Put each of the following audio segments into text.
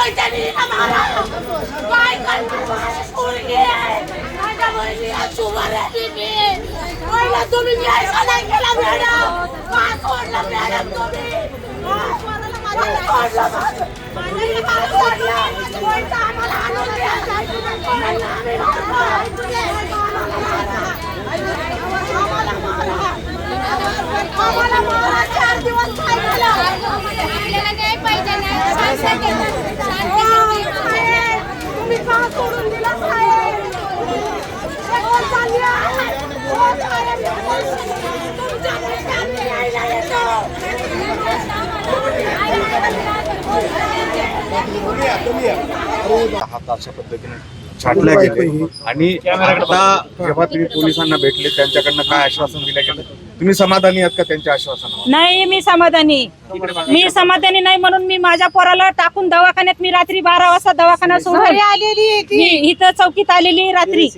पैशाने आम्हाला काय करणार माझी पोरगी आहे माझ्या बहिणीला शुगर आहे BP. पहिला तुम्ही न्याय का नाही केला मॅडम का सोडलं मॅडम तुम्ही हा? का सोडलं माझं? माझं का सोडलं? पैसा आम्हाला आणून द्या. पैसा आम्ही भरतो. आम्हाला मारा. आम्हाला मारा. चार दिवस काय झालं? आपल्याला न्याय पाहिजे न्याय शांततेत. शांततेत. साहेब, तुम्ही का सोडून दिलं साहेब? हो, चालली आहे. हो, साहेब, तुमच्यामुळे शांती यायला येतं. हात अशा पद्धतीने छाटल्या गेले. आणि आता जेव्हा तुम्ही पोलिसांना भेटले त्यांच्याकडनं काय आश्वासन दिलं गेलं? तुम्ही समाधानी आहात का त्यांच्या आश्वासनावर? नाही मी समाधानी. मी समाधानी नाही म्हणून मी माझ्या पोराला टाकून दवाखान्यात मी रात्री बारा वाजता दवाखाना सोडून आलेली मी इथं चौकीत आलेली रात्री.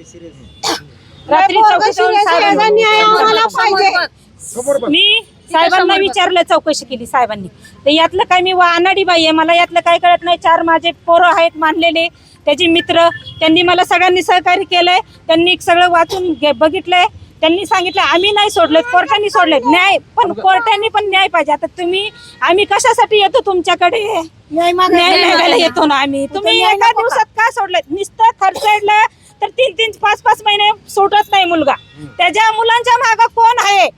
रात्री चौकीत येऊन साहेबांना- न्याय आम्हाला पाहिजे. मी साहेबांना विचारलं चौकशी केली साहेबांनी. तर यातलं काय मी अनाडी बाई आहे मला यातलं काय कळत नाही. चार माझे पोरं आहेत मानलेले त्याचे मित्र त्यांनी मला सगळ्यांनी सहकार्य केलंय त्यांनी सगळं वाचून घे- बघितलंय. त्यांनी सांगितलं आम्ही नाही सोडलं कोर्टाने सोडले न्याय पण कोर्टाने पण न्याय पाहिजे. आता तुम्ही आम्ही कशासाठी येतो तुमच्याकडे? न्याय मागायला येतो ना आम्ही. तुम्ही एका दिवसात का सोडलं नुसतं खर्चडलं तर तीन तीन पाच पाच महिने सोडत नाही मुलगा. त्याच्या मुलांच्या माग कोण आहे?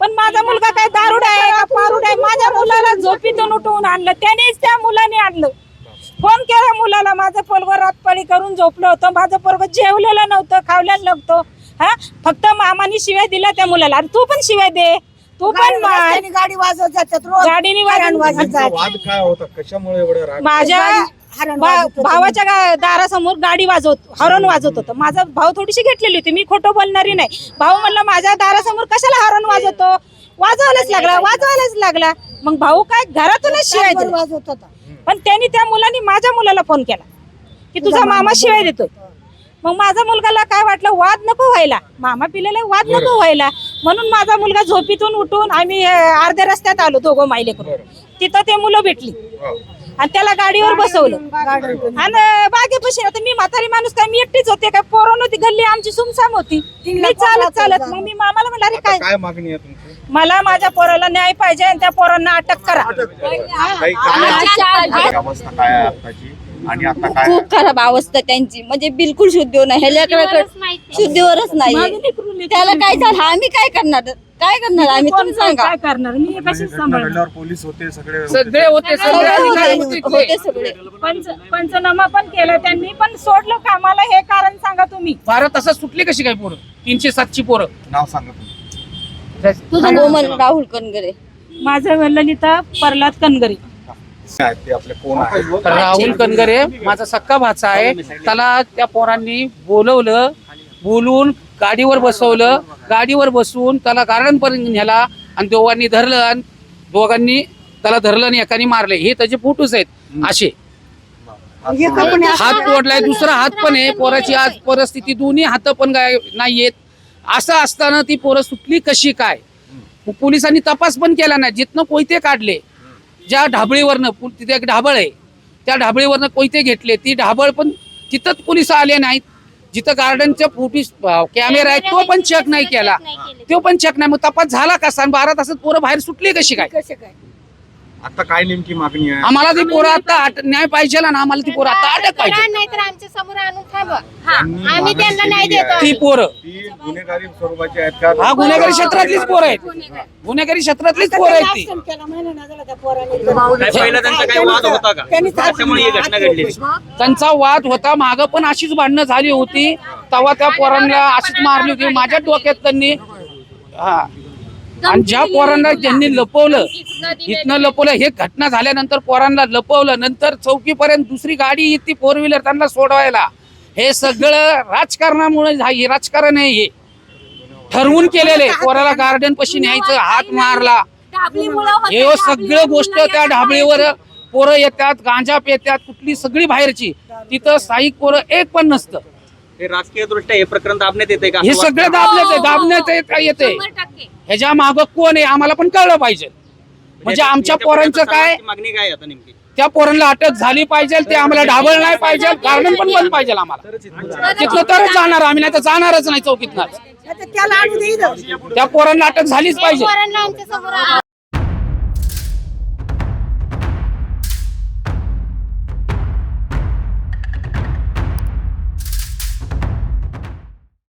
पण माझा मुलगा काय दारुड आहे का पारुड आहे? माझ्या मुलाला झोपीतून उठवून आणलं. त्यानेच त्या मुलाने आणलं. फोन केला मुलाला. माझं पोरग रातपाळी करून झोपलं होतं. माझं पोरग जेवलेलं नव्हतं खावलेलं नव्हतं. हा? फक्त मामाने शिव्या दिल्या त्या मुलाला. अरे तू पण शिव्या दे. तू पण मार. गाडी वाजवत जातात गाडीने वाजून तुमचा वाद काय होता? कशामुळे एवढं राग माझ्या भा- भावाच्या गा- दारासमोर गाडी वाजवत हरण वाजवत होतं. माझा भाऊ थोडीशी घेतलेली होती. मी खोटं बोलणारी नाही. भाऊ म्हणलं माझ्या दारासमोर कशाला हरण वाजवतो? वाजवायलाच लागला वाजवायलाच लागला. मग भाऊ काय घरातूनच शिवाय दिला. वाजवत होता. पण त्यांनी त्या मुलांनी माझ्या मुलाला फोन केला. की तुझा मामा शिवाय देतोय. मग माझा मुलगाला काय वाटलं? वाद नको व्हायला. मामा पिलेला वाद नको व्हायला. म्हणून माझा मुलगा झोपीतून उठून आम्ही अं, अर्ध्या रस्त्यात आलो दोघं मायले करून तिथं ते मुलं भेटली. हो. आणि त्याला गाडीवर बसवलं. आणि बागेपाशी आता मी म्हातारी माणूस काय मी एकटीच होते काय पोरं नव्हती गल्ली आमची सुमसाम होती. मी चालत चालत. मग मी मामाला म्हणलं अरे काय? काय मागणी आहे तुमची? मला माझ्या पोराला न्याय पाहिजे आणि त्या पोरांना अटक करा. काही काय अवस्था काय आहे आताची आणि आता काय? खूप खराब अवस्था त्यांची. म्हणजे बिलकुल शुद्धीवर नाही. शुद्धीवरच नाही. त्याला काय झालं? आम्ही काय करणार? काय करणार? आम्ही तुम्ही सांगा. काय करणार? मी हे कशी सांभाळणार? घडल्यावर पोलीस होते सगळे. सगळे होते सगळे सगळे अधिकारी होते. होते होते सगळे. पंच पंचनामा पण केलं त्यांनी पण सोडलं कामाला हे कारण सांगा तुम्ही. भारत असं सुटली कशी काय पोरं? तीनशे सातची पोरं. नाव सांगा तुम्ही. गोमन राहुल कनगरे माझं ललिता प्रल्हाद कनगरी काय आहेत ते आपले कोण आहेत राहुल कनगरे माझा सक्का भाचा आहे. त्याला त्या पोरांनी बोलवलं बोलून गाडीवर बसवलं. गाडीवर बसवून त्याला गार्डनपर्यंत नेला आणि दोघांनी धरलं आणि दोघांनी त्याला धरलं आणि एकाने मारले. हे त्याचे फोटोज आहेत. असे. हात तोडलाय दुसरा हात पण आहे. पोराची आज परिस्थिती दोन्ही हात पण काय नाहीयेत. असं असताना ती पोरं सुटली कशी काय? पोलिसांनी तपास पण केला नाही. जिथनं कोयते काढले ज्या ढाबळीवरनं तिथे एक ढाबळ आहे. त्या ढाबळीवरनं कोयते घेतले. ती ढाबळ पण तिथंच पोलीस आले नाहीत. जिथं गार्डनच्या फुटी कॅमेरा आहे तो पण चेक नाही केला. तो पण चेक नाही. मग तपास झाला कसा आणि बारा तासात पोरं बाहेर सुटली कशी काय? आता काय नेमकी मागणी आहे? आम्हाला ती पोरं आता अट- न्याय पाहिजे ना आम्हाला ती पोरं आता अटक पाहिजे नाही तर आमच्यासमोर आणून थांबवा त्यांनी आम्ही मागणी त्यांना न्याय केलेली. देतो ती पोरं. ती गुन्हेगारी स्वरूपाची आहेत का? हा गुन्हेगारी क्षेत्रातलीच पोरं आहेत. गुन्हेगारी क्षेत्रातलीच पोरं आहेत ती. नाही पहिला त्यांचा काही वाद होता का? त्याच्यामुळे ही घटना घडली. त्यांचा वाद होता माग पण अशीच भांडणं झाली होती. तेव्हा त्या पोरांना अशीच मारली होती. माझ्या डोक्यात त्यांनी हा. आणि ज्या पोरांना ज्यांनी लपवलं इथनं लपवलं हे घटना झाल्यानंतर पोरांना लपवलं नंतर चौकीपर्यंत दुसरी गाडी येते फोर व्हीलर त्यांना सोडवायला. हे सगळं राजकारणामुळे हे राजकारण आहे हे. ठरवून केलेले पोराला गार्डन पशी न्यायचं हात मारला. हे सगळं गोष्ट त्या ढाबळीवर पोरं येतात गांजा पेतात कुठली सगळी बाहेरची. तिथं स्थायिक पोरं एक पण नसतं. हे राजकीय दृष्ट्या हे प्रकरण दाबण्यात येते का? हे सगळं दाबण्यात येत- येते ह्याच्या मागं कोण आहे आम्हाला पण कळलं पाहिजे. म्हणजे आमच्या पोरांचं काय? मागणी काय नेमकी? त्या पोरांना अटक झाली पाहिजे ते आम्हाला ढाबळ नाही पाहिजे गार्डन पण बंद पाहिजे आम्हाला. तिथनं तरच जाणार आम्ही नाही तर जाणारच नाही चौकीतनाच त्या पोरांना अटक झालीच पाहिजे.